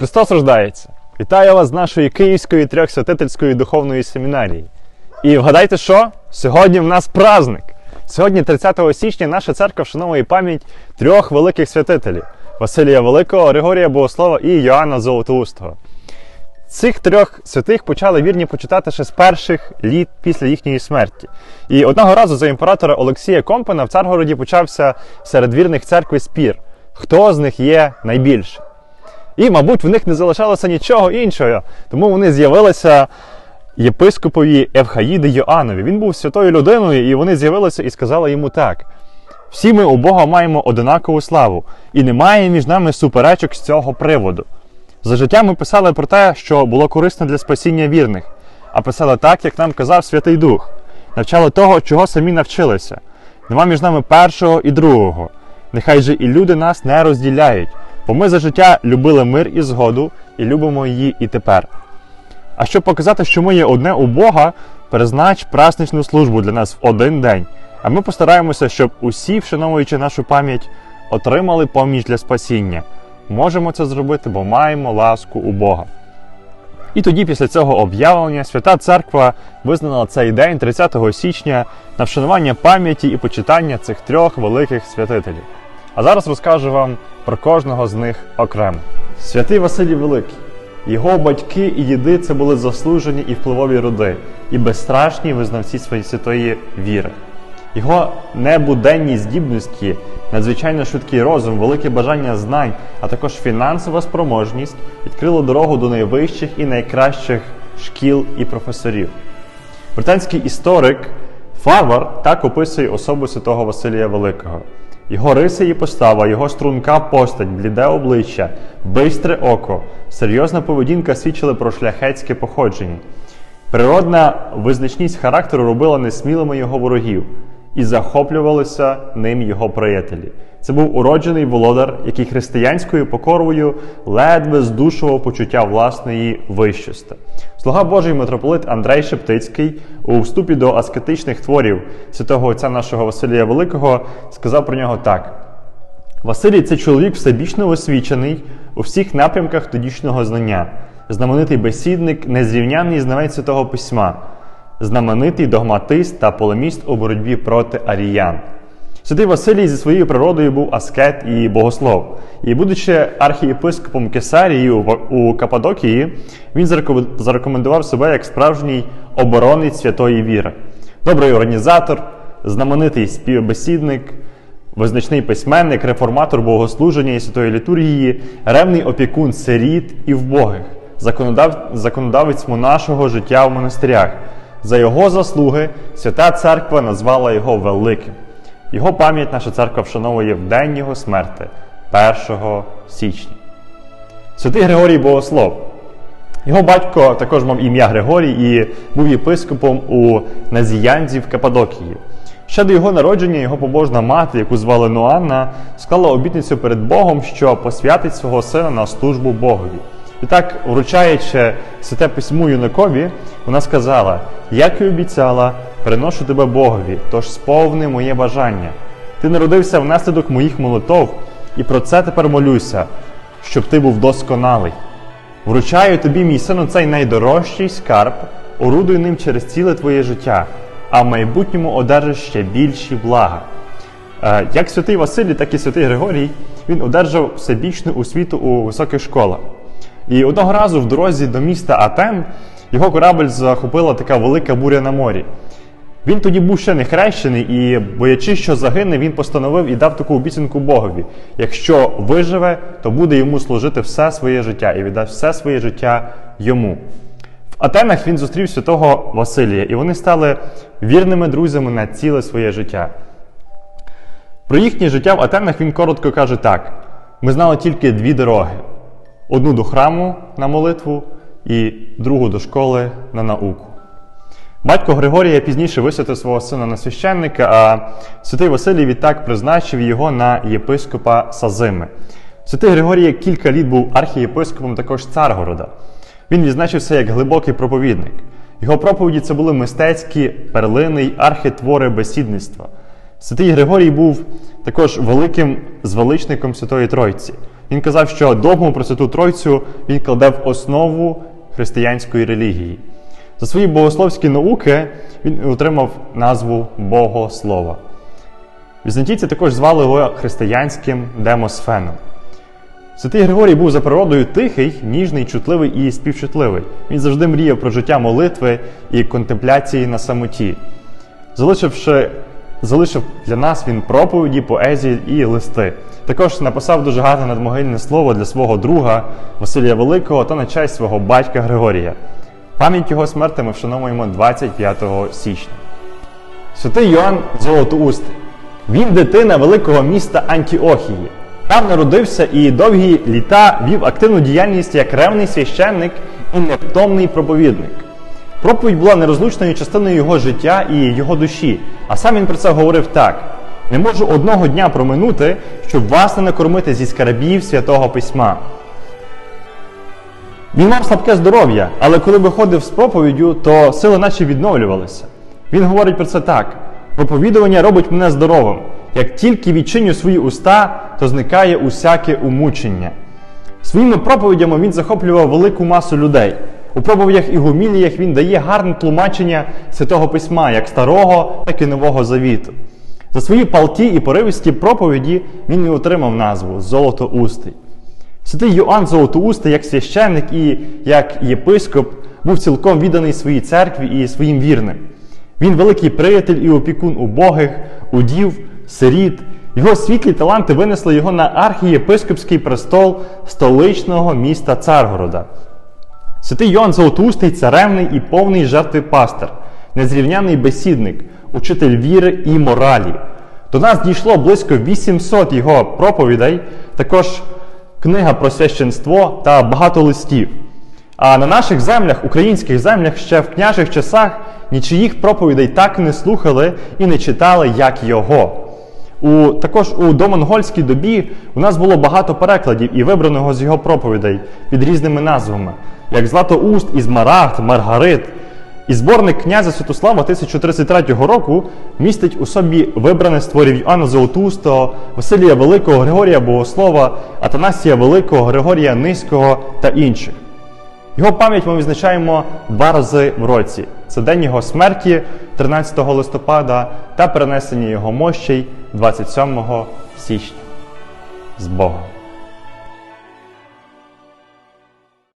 Христос рождається! Вітаю вас з нашої Київської трьохсвятительської духовної семінарії. І вгадайте що? Сьогодні в нас праздник. Сьогодні, 30 січня, наша церква вшановує пам'ять трьох великих святителів: Василія Великого, Григорія Богослова і Йоанна Золотоустого. Цих трьох святих почали вірні почитати ще з перших літ після їхньої смерті. І одного разу за імператора Олексія Компана в Царгороді почався серед вірних церкви спір, хто з них є найбільший. І, мабуть, в них не залишалося нічого іншого, тому вони з'явилися єпископові Евхаїди Йоаннові. Він був святою людиною, і вони з'явилися і сказали йому так: всі ми у Бога маємо одинакову славу, і немає між нами суперечок з цього приводу. За життя ми писали про те, що було корисно для спасіння вірних, а писали так, як нам казав Святий Дух, навчали того, чого самі навчилися. Нема між нами першого і другого. Нехай же і люди нас не розділяють, бо ми за життя любили мир і згоду і любимо її і тепер. А щоб показати, що ми є одне у Бога, признач праздничну службу для нас в один день. А ми постараємося, щоб усі, вшановуючи нашу пам'ять, отримали поміч для спасіння. Можемо це зробити, бо маємо ласку у Бога. І тоді, після цього об'явлення, Свята Церква визнала цей день, 30 січня, на вшанування пам'яті і почитання цих трьох великих святителів. А зараз розкажу вам про кожного з них окремо. Святий Василій Великий. Його батьки і діди це були заслужені і впливові роди, і безстрашні визнавці своєї святої віри. Його небуденні здібності, надзвичайно швидкий розум, велике бажання знань, а також фінансова спроможність відкрило дорогу до найвищих і найкращих шкіл і професорів. Британський історик Фарвар так описує особу святого Василія Великого. Його риси і постава, його струнка постать, бліде обличчя, бистре око, серйозна поведінка свідчили про шляхетське походження. Природна визначність характеру робила несмілими його ворогів і захоплювалися ним його приятелі. Це був уроджений володар, який християнською покорою ледве здушував почуття власної вищості. Слуга Божий митрополит Андрей Шептицький у вступі до аскетичних творів святого отця нашого Василія Великого сказав про нього так. Василій це чоловік всебічно освічений у всіх напрямках тодішнього знання, знаменитий бесідник, незрівнянний знавець святого письма, знаменитий догматист та полеміст у боротьбі проти аріян. Святий Василій зі своєю природою був аскет і богослов. І, будучи архієпископом Кесарії у- Кападокії, він зарекомендував себе як справжній оборонець святої віри, добрий організатор, знаменитий співбесідник, визначний письменник, реформатор богослуження і святої літургії, ревний опікун сиріт і вбогих, законодав... законодавець монашого життя в монастирях. За його заслуги свята церква назвала його великим. Його пам'ять наша церква вшановує в день його смерти, 1 січня. Святий Григорій Богослов. Його батько також мав ім'я Григорій і був єпископом у Назіянзі в Кападокії. Ще до його народження його побожна мати, яку звали Ноанна, склала обітницю перед Богом, що посвятить свого сина на службу Богові. І так, вручаючи святе письму юнакові, вона сказала: Як і обіцяла, приношу тебе Богові, тож сповни моє бажання. Ти народився внаслідок моїх молитов, і про це тепер молюся, щоб ти був досконалий. Вручаю тобі, мій сину, цей найдорожчий скарб, орудуй ним через ціле твоє життя, а в майбутньому одержиш ще більші блага. Е, Як святий Василій, так і святий Григорій, він одержав всебічну освіту у високих школах. І одного разу в дорозі до міста Атен його корабль захопила така велика буря на морі. Він тоді був ще не хрещений і, боячись, що загине, він постановив і дав таку обіцянку Богові: якщо виживе, то буде йому служити все своє життя і віддасть все своє життя йому. В Атенах він зустрів святого Василія, і вони стали вірними друзями на ціле своє життя. Про їхнє життя в Атенах він коротко каже так: ми знали тільки дві дороги: одну до храму на молитву і другу до школи на науку. Батько Григорія пізніше висвятив свого сина на священника, а святий Василій відтак призначив його на єпископа Сазими. Святий Григорій кілька літ був архієпископом також Царгорода. Він відзначився як глибокий проповідник. Його проповіді це були мистецькі перлини й архітвори бесідництва. Святий Григорій був також великим звеличником Святої Тройці. Він казав, що догму про Святу Тройцю він кладе в основу християнської релігії. За свої богословські науки він отримав назву Богослова. Візантійці також звали його християнським демосфеном. Святий Григорій був за природою тихий, ніжний, чутливий і співчутливий. Він завжди мріяв про життя молитви і контемпляції на самоті. Залишивши, залишив для нас він проповіді, поезії і листи. Також написав дуже гарне надмогильне слово для свого друга Василія Великого та на честь свого батька Григорія. Пам'ять його смерти ми вшановуємо 25 січня. Святий Йоанн Золотоуст. Він дитина великого міста Антіохії. Там народився і довгі літа вів активну діяльність як ревний священник і невтомний проповідник. Проповідь була нерозлучною частиною його життя і його душі, а сам він про це говорив так: не можу одного дня проминути, щоб вас не накормити зі скарбів святого письма. Він мав слабке здоров'я, але коли виходив з проповіддю, то сили наче відновлювалися. Він говорить про це так: проповідування робить мене здоровим. Як тільки відчиню свої уста, то зникає усяке умучення. Своїми проповідями він захоплював велику масу людей. У проповідях і гуміліях він дає гарне тлумачення святого письма, як старого, так і нового завіту. За свої палті і поривисті проповіді він і отримав назву Золотоустий. Святий Йоанн Золотоустий, як священник і як єпископ, був цілком відданий своїй церкві і своїм вірним. Він великий приятель і опікун убогих, удів, сиріт. Його світлі таланти винесли його на архієпископський престол столичного міста Царгорода. Святий Йоанн Золотоустий царевний і повний жертви пастир, незрівняний бесідник, учитель віри і моралі. До нас дійшло близько 800 його проповідей, також книга про священство та багато листів. А на наших землях, українських землях, ще в княжих часах нічиїх проповідей так не слухали і не читали, як його. У, також у домонгольській добі у нас було багато перекладів і вибраного з його проповідей під різними назвами, як Златоуст і Змарагд, Маргарит. І зборник князя Святослава 1033 року містить у собі вибране з творів Йоанна Золотоустого, Василія Великого, Григорія Богослова, Атанасія Великого, Григорія Низького та інших. Його пам'ять ми відзначаємо два рази в році: це день його смерті 13 листопада та перенесення його мощей 27 січня. З Богом!